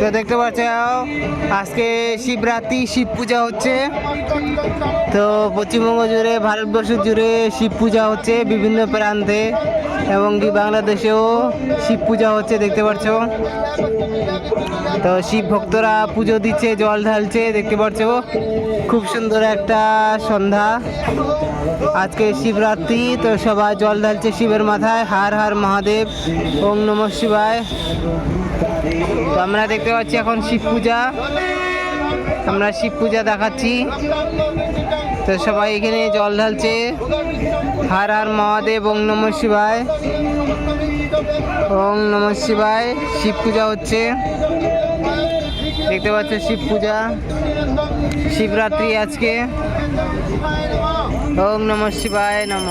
তো দেখতে পাচ্ছ, আজকে শিবরাত্রি, শিব পূজা হচ্ছে। তো পশ্চিমবঙ্গ জুড়ে, ভারতবর্ষ জুড়ে শিব পূজা হচ্ছে বিভিন্ন প্রান্তে। এবং কি বাংলাদেশেও শিব পূজা হচ্ছে, দেখতে পাচ্ছ তো শিব ভক্তরা পুজো দিচ্ছে, জল ঢালছে, দেখতে পাচ্ছ খুব সুন্দর একটা সন্ধ্যা। আজকে শিবরাত্রি, তো সবাই জল ঢালছে শিবের মাথায়। হার হার মহাদেব, ওম নম শিবায়। তো আমরা দেখতে পাচ্ছি এখন শিব পূজা। আমরা শিব পূজা দেখাচ্ছি। তো সবাই এখানে জল ঢালছে। হার হার মহাদেব ওম নম শিবায়। ওং নম শিবায়। শিব পূজা হচ্ছে। দেখতে পাচ্ছ শিব পূজা। শিবরাত্রি আজকে। ওং নম শিবায় নম।